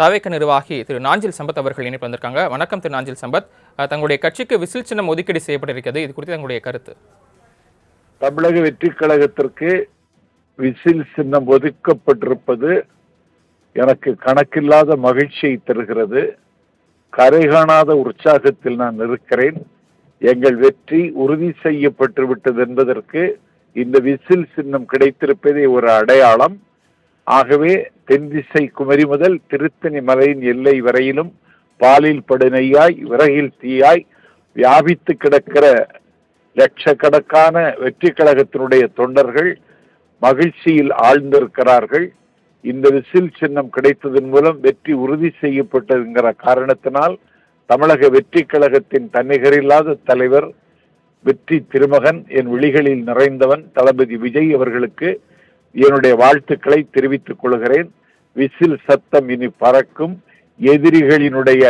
தாவேக்க நிர்வாகி திரு நாஞ்சில் சம்பத் அவர்கள் இணைப்பு வந்திருக்காங்க. வணக்கம் திரு நாஞ்சில் சம்பத். தங்களுடைய கட்சிக்கு விசில் சின்னம் ஒதுக்கீடு செய்யப்பட்டிருக்கிறது. இது குறித்து தங்களுடைய கருத்து. தமிழக வெற்றி கழகத்திற்கு விசில் சின்னம் ஒதுக்கப்பட்டிருப்பது எனக்கு கணக்கில்லாத மகிழ்ச்சியை தருகிறது. கரை காணாத உற்சாகத்தில் நான் இருக்கிறேன். எங்கள் வெற்றி உறுதி செய்யப்பட்டு விட்டது என்பதற்கு இந்த விசில் சின்னம் கிடைத்திருப்பதே ஒரு அடையாளம். ஆகவே தென்திசை குமரி முதல் திருத்தணி மலையின் எல்லை வரையிலும் பாலில் படுநெய்யாய் விறகில் தீயாய் வியாபித்து கிடக்கிற லட்சக்கணக்கான வெற்றி கழகத்தினுடைய தொண்டர்கள் மகிழ்ச்சியில் ஆழ்ந்திருக்கிறார்கள். இந்த விசில் சின்னம் கிடைத்ததன் மூலம் வெற்றி உறுதி செய்யப்பட்டதுங்கிற காரணத்தினால் தமிழக வெற்றி கழகத்தின் தன்னிகரில்லாத தலைவர் வெற்றி திருமகன் என் விழிகளில் நிறைந்தவன் தளபதி விஜய் அவர்களுக்கு என்னுடைய வாழ்த்துக்களை தெரிவித்துக் கொள்கிறேன். விசில் சத்தம் இனி பறக்கும். எதிரிகளினுடைய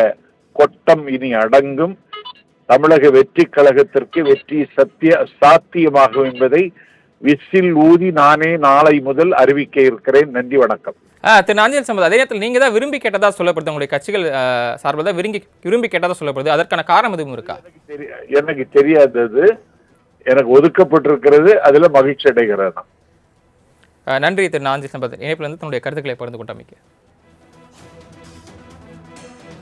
கொட்டம் இனி அடங்கும். தமிழக வெற்றி கழகத்திற்கு வெற்றி சத்திய சாத்தியமாகும் என்பதை விசில் ஊதி நானே நாளை முதல் அறிவிக்க இருக்கிறேன். நன்றி வணக்கம். திரு நாஞ்சில் சம்பத் அதே நேரத்தில் நீங்கள் தான் விரும்பி கேட்டதா சொல்லப்படுது. உங்களுடைய கட்சிகள் சார்பில் தான் விரும்பி விரும்பி கேட்டதா சொல்லப்படுது. அதற்கான காரணம் எதுவும் இருக்கா? எனக்கு தெரியாதது. எனக்கு ஒதுக்கப்பட்டிருக்கிறது. அதுல மகிழ்ச்சி அடைகிறேன் நான். அஹ், நன்றி திரு நாஞ்சில் சம்பத். இணைப்பிலிருந்து தன்னுடைய கருத்துக்களை பகிர்ந்து கொண்டமைக்கு.